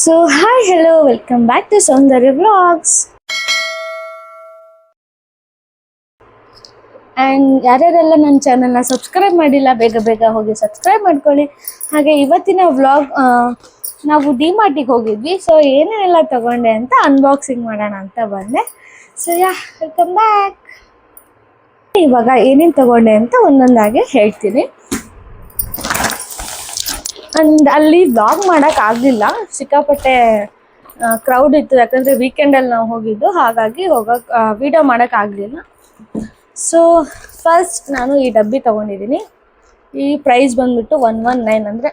So hi hello welcome back to Soundarya vlogs and ಯಾರ್ಯಾರೆಲ್ಲ ನನ್ನ ಚಾನಲ್ನ subscribe ಮಾಡಿಲ್ಲ, ಬೇಗ ಬೇಗ ಹೋಗಿ ಸಬ್ಸ್ಕ್ರೈಬ್ ಮಾಡ್ಕೊಳ್ಳಿ. ಹಾಗೆ ಇವತ್ತಿನ ವ್ಲಾಗ್ ನಾವು ಡಿ ಮಾರ್ಟಿಗೆ ಹೋಗಿದ್ವಿ. ಸೊ ಏನೇನೆಲ್ಲ ತಗೊಂಡೆ ಅಂತ ಅನ್ಬಾಕ್ಸಿಂಗ್ ಮಾಡೋಣ ಅಂತ ಬಂದೆ. ಸೊ ಯಾ ವೆಲ್ಕಮ್ ಬ್ಯಾಕ್ ಇವಾಗ ಏನೇನು ತಗೊಂಡೆ ಅಂತ ಒಂದೊಂದಾಗಿ ಹೇಳ್ತೀನಿ. ಅಂಡ್ ಅಲ್ಲಿ ವ್ಲಾಗ್ ಮಾಡಕ್ ಆಗ್ಲಿಲ್ಲ. ಸಿಕ್ಕಾಪಟ್ಟೆ ಕ್ರೌಡ್ ಇತ್ತು. ಯಾಕಂದ್ರೆ ವೀಕೆಂಡಲ್ಲಿ ನಾವು ಹೋಗಿದ್ದು. ಹಾಗಾಗಿ ಹೋಗಕ್ ವಿಡಿಯೋ ಮಾಡಕ್ ಆಗ್ಲಿಲ್ಲ. ಸೊ ಫಸ್ಟ್ ನಾನು ಈ ಡಬ್ಬಿ ತಗೊಂಡಿದ್ದೀನಿ. ಈ ಪ್ರೈಸ್ ಬಂದ್ಬಿಟ್ಟು ಒನ್ ಒನ್ ನೈನ್ ಅಂದರೆ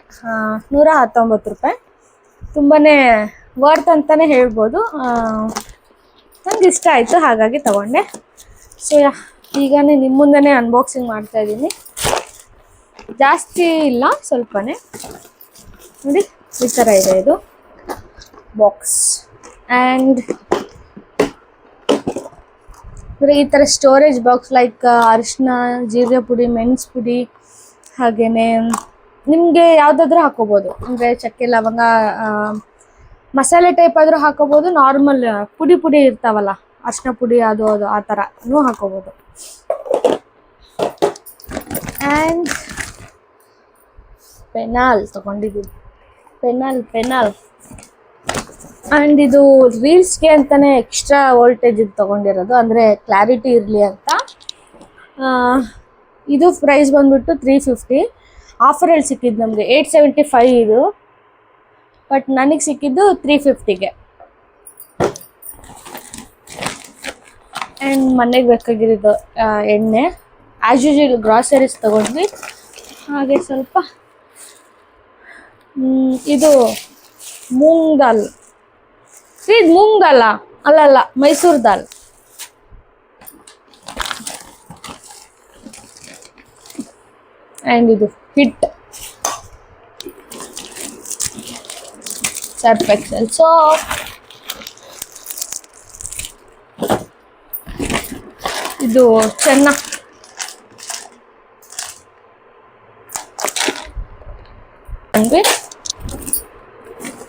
ನೂರ ಹತ್ತೊಂಬತ್ತು ರೂಪಾಯಿ. ತುಂಬಾ ವರ್ತ್ ಅಂತಲೇ ಹೇಳ್ಬೋದು. ನಂಗೆ ಇಷ್ಟ ಆಯಿತು, ಹಾಗಾಗಿ ತಗೊಂಡೆ. ಸೊ ಈಗನೇ ನಿಮ್ಮ ಮುಂದೆನೇ ಅನ್ಬಾಕ್ಸಿಂಗ್ ಮಾಡ್ತಾ ಇದ್ದೀನಿ. ಜಾಸ್ತಿ ಇಲ್ಲ, ಸ್ವಲ್ಪನೇ. ನೋಡಿ ಈ ಥರ ಇದೆ ಇದು. ಬಾಕ್ಸ್ ಆ್ಯಂಡ್ ಈ ಥರ ಸ್ಟೋರೇಜ್ ಬಾಕ್ಸ್ ಲೈಕ್ ಅರಿಶಿನ ಜೀರಿಗೆ ಪುಡಿ, ಮೆಣಸು ಪುಡಿ ಹಾಗೆಯೇ ನಿಮಗೆ ಯಾವುದಾದ್ರೂ ಹಾಕೋಬೋದು. ಅಂದರೆ ಚಕ್ಕೆ, ಲವಂಗ ಮಸಾಲೆ ಟೈಪ್ ಆದರೂ ಹಾಕೋಬೋದು. ನಾರ್ಮಲ್ ಪುಡಿ ಪುಡಿ ಇರ್ತಾವಲ್ಲ. ಅರಿಶಿನ ಪುಡಿ ಅದು ಅದು ಆ ಥರನೂ ಹಾಕೋಬೋದು. ಆ್ಯಂಡ್ ಪೆನಾಲ್ ತಗೊಂಡಿದ್ದೀನಿ ಪೆನಾಲ್ ಪೆನಾಲ್. ಅಂಡ್ ಇದು ರೀಲ್ಸ್ಗೆ ಅಂತಾನೆ ಎಕ್ಸ್ಟ್ರಾ ವೋಲ್ಟೇಜ್ ಇದು ತಗೊಂಡಿರೋದು, ಅಂದರೆ ಕ್ಲಾರಿಟಿ ಇರಲಿ ಅಂತ. ಇದು ಪ್ರೈಸ್ ಬಂದ್ಬಿಟ್ಟು ತ್ರೀ ಫಿಫ್ಟಿ ಆಫರಲ್ಲಿ ಸಿಕ್ಕಿದ್ದು ನಮಗೆ ಏಯ್ಟ್ ಸೆವೆಂಟಿ ಫೈವ್ ಇದು. ಬಟ್ ನನಗೆ ಸಿಕ್ಕಿದ್ದು ತ್ರೀ ಫಿಫ್ಟಿಗೆ ಆ್ಯಂಡ್ ಮನೆಗೆ ಬೇಕಾಗಿರೋದು ಎಣ್ಣೆ. ಆ್ಯಸ್ ಯೂಶಲ್ ಗ್ರಾಸರೀಸ್ ತೊಗೊಂಡ್ವಿ. ಹಾಗೆ ಸ್ವಲ್ಪ ಇದು ಮೂಂಗ್ ದಾಲ್ ಇದು ಮೂಂಗ್ ಅಲ್ಲ ಅಲ್ಲ ಮೈಸೂರು ದಾಲ್. ಆ್ಯಂಡ್ ಇದು ಹಿಟ್. ಸರ್ಫ್ ಎಕ್ಸೆಲ್ ಸೋಪ್ ಇದು ಚೆನ್ನ. ಅಂದ್ವಿ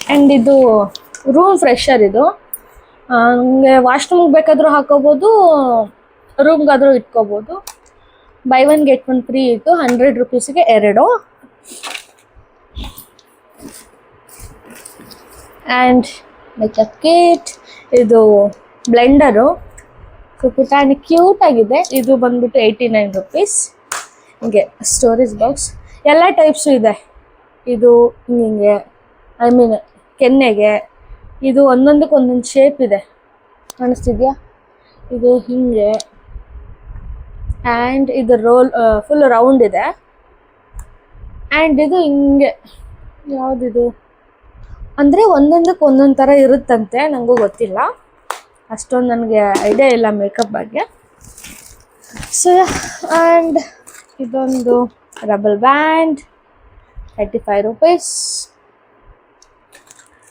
ಆ್ಯಂಡ್ ಇದು ರೂಮ್ ಫ್ರೆಶರ್ ಇದು. ಹಂಗೆ ವಾಶ್ರೂಮ್ಗೆ ಬೇಕಾದರೂ ಹಾಕೋಬೋದು ರೂಮ್ಗಾದರೂ ಇಟ್ಕೋಬೋದು. Buy one get one free ಇತ್ತು ಹಂಡ್ರೆಡ್ ರುಪೀಸ್ಗೆ ಎರಡು. ಆ್ಯಂಡ್ ಮೇಕಪ್ ಕಿಟ್ ಇದು ಬ್ಲೆಂಡರು ಪುಟಾಣಿ ಕ್ಯೂಟ್ ಆಗಿದೆ. ಇದು ಬಂದ್ಬಿಟ್ಟು ಏಯ್ಟಿ ನೈನ್ ರುಪೀಸ್ ಹಿಂಗೆ ಸ್ಟೋರೇಜ್ ಬಾಕ್ಸ್ ಎಲ್ಲ ಟೈಪ್ಸು ಇದೆ. ಇದು ಹಿಂಗೆ ಐ ಮೀನ್ ಕೆನ್ನೆಗೆ. ಇದು ಒಂದೊಂದಕ್ಕೆ ಒಂದೊಂದು ಶೇಪ್ ಇದೆ. ಕಾಣಿಸ್ತಿದ್ಯಾ? ಇದು ಹಿಂಗೆ. ಆ್ಯಂಡ್ ಇದು ರೋಲ್ ಫುಲ್ ರೌಂಡ್ ಇದೆ. ಆ್ಯಂಡ್ ಇದು ಹಿಂಗೆ. ಯಾವುದಿದು? ಅಂದರೆ ಒಂದೊಂದಕ್ಕೆ ಒಂದೊಂದು ಥರ ಇರುತ್ತಂತೆ ನನಗೂ ಗೊತ್ತಿಲ್ಲ. ಅಷ್ಟೊಂದು ನನಗೆ ಐಡಿಯಾ ಇಲ್ಲ ಮೇಕಪ್ ಬಗ್ಗೆ. ಸೊ ಆ್ಯಂಡ್ ಇದೊಂದು rubber band thirty five rupees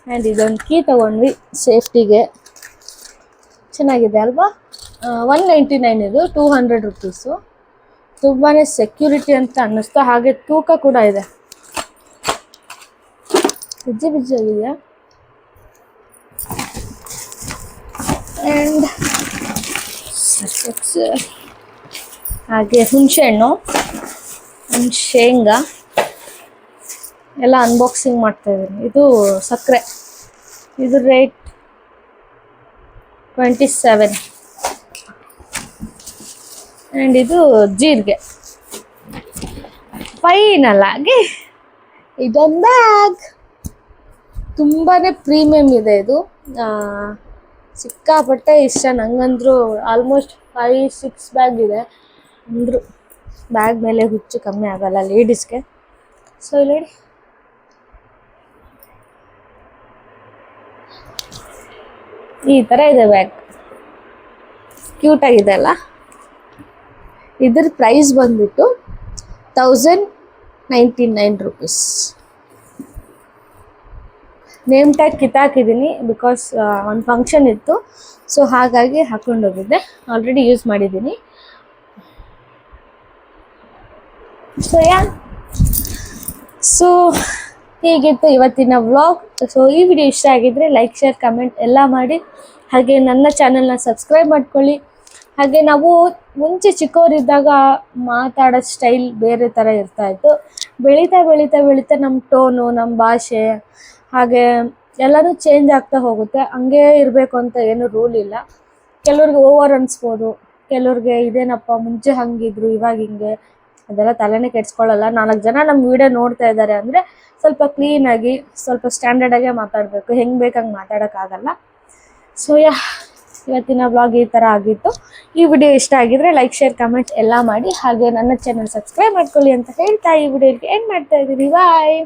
and ಇದೊಂದು ಕೀ ತೊಗೊಂಡ್ವಿ ಸೇಫ್ಟಿಗೆ ಚೆನ್ನಾಗಿದೆ ಅಲ್ವಾ? ಒನ್ ನೈಂಟಿ ನೈನ್ ಇದು ಟೂ ಹಂಡ್ರೆಡ್ ರುಪೀಸು ತುಂಬಾ ಸೆಕ್ಯೂರಿಟಿ ಅಂತ ಅನ್ನಿಸ್ತು. ಹಾಗೆ ತೂಕ ಕೂಡ ಇದೆ. ಬಿಜ್ಜಿ ಬಿಜ್ಜಿ ಆಗಿದೆ ಆ್ಯಂಡ್ ಹಾಗೆ ಹುಣಸೆಹಣ್ಣು ಶೇಂಗಾ. ಎಲ್ಲ ಅನ್ಬಾಕ್ಸಿಂಗ್ ಮಾಡ್ತಾ ಇದ್ದೀನಿ. ಇದು ಸಕ್ಕರೆ. ಇದು ರೇಟ್ ಟ್ವೆಂಟಿ ಸೆವೆನ್ ಆ್ಯಂಡ್ ಇದು ಜೀರಿಗೆ. ಫೈನಲ್ ಆಗಿ ಇದೊಂದು ಬ್ಯಾಗ್ ತುಂಬಾ ಪ್ರೀಮಿಯಮ್ ಇದೆ ಇದು. ಸಿಕ್ಕಾಪಟ್ಟೆ ಇಷ್ಟ. ನಂಗಂದ್ರು ಆಲ್ಮೋಸ್ಟ್ ಫೈವ್ ಸಿಕ್ಸ್ ಬ್ಯಾಗ್ ಇದೆ. ಅಂದರು. ಬ್ಯಾಗ್ ಮೇಲೆ ಹುಚ್ಚು ಕಮ್ಮಿ ಆಗಲ್ಲ ಲೇಡೀಸ್ಗೆ ಸೊ ಇಲ್ಲಿ ಈ ಥರ ಇದೆ ಬ್ಯಾಗ್ ಕ್ಯೂಟ್ ಆಗಿದೆ ಅಲ್ಲ? ಇದ್ರ ಪ್ರೈಸ್ ಬಂದ್ಬಿಟ್ಟು thousand ninety nine rupees name tag ಕಿತ್ತಾಕಿದ್ದೀನಿ because ಒಂದು ಫಂಕ್ಷನ್ ಇತ್ತು. ಸೊ ಹಾಗಾಗಿ ಹಾಕ್ಕೊಂಡು ಹೋಗಿದ್ದೆ. ಆಲ್ರೆಡಿ ಯೂಸ್ ಮಾಡಿದ್ದೀನಿ ಸೊ ಯಾ ಸೊ ಹೀಗಿತ್ತು ಇವತ್ತಿನ ವ್ಲಾಗ್ ಸೊ ಈ ವಿಡಿಯೋ ಇಷ್ಟ ಆಗಿದ್ರೆ ಲೈಕ್ ಶೇರ್ ಕಮೆಂಟ್ ಎಲ್ಲ ಮಾಡಿ. ಹಾಗೆ ನನ್ನ ಚಾನೆಲ್ನ ಸಬ್ಸ್ಕ್ರೈಬ್ ಮಾಡ್ಕೊಳ್ಳಿ. ಹಾಗೆ ನಾವು ಮುಂಚೆ ಚಿಕ್ಕವರಿದ್ದಾಗ ಮಾತಾಡೋ ಸ್ಟೈಲ್ ಬೇರೆ ಥರ ಇರ್ತಾ ಇತ್ತು ಬೆಳೀತಾ ಬೆಳೀತಾ ಬೆಳೀತಾ ನಮ್ಮ ಟೋನು ನಮ್ಮ ಭಾಷೆ, ಹಾಗೆ ಎಲ್ಲನೂ ಚೇಂಜ್ ಆಗ್ತಾ ಹೋಗುತ್ತೆ. ಹಂಗೆ ಇರಬೇಕು ಅಂತ ಏನು ರೂಲ್ ಇಲ್ಲ. ಕೆಲವ್ರಿಗೆ ಓವರ್ ಅನ್ಸ್ಬೋದು. ಕೆಲವ್ರಿಗೆ ಇದೇನಪ್ಪ ಮುಂಚೆ ಹಂಗಿದ್ರು, ಇವಾಗ ಹಿಂಗೆ. ಅದೆಲ್ಲ ತಲೆನೇ ಕೆಡ್ಸ್ಕೊಳ್ಳಲ್ಲ. ನಾಲ್ಕು ಜನ ನಮ್ಮ ವಿಡಿಯೋ ನೋಡ್ತಾ ಇದ್ದಾರೆ ಅಂದರೆ ಸ್ವಲ್ಪ ಕ್ಲೀನಾಗಿ ಸ್ವಲ್ಪ ಸ್ಟ್ಯಾಂಡರ್ಡಾಗೆ ಮಾತಾಡಬೇಕು. ಹೆಂಗೆ ಬೇಕಂಗೆ ಮಾತಾಡೋಕ್ಕಾಗಲ್ಲ. ಸೊ ಯಾ, ಇವತ್ತಿನ ಬ್ಲಾಗ್ ಈ ಥರ ಆಗಿತ್ತು. ಈ ವಿಡಿಯೋ ಇಷ್ಟ ಆಗಿದ್ರೆ ಲೈಕ್ ಶೇರ್ ಕಮೆಂಟ್ ಎಲ್ಲ ಮಾಡಿ. ಹಾಗೆ ನನ್ನ ಚಾನಲ್ ಸಬ್ಸ್ಕ್ರೈಬ್ ಮಾಡ್ಕೊಳ್ಳಿ ಅಂತ ಹೇಳ್ತಾ ಈ ವಿಡಿಯೋಗೆ ಎಂಡ್ ಮಾಡ್ತಾ ಇದ್ದೀನಿ. ಬಾಯ್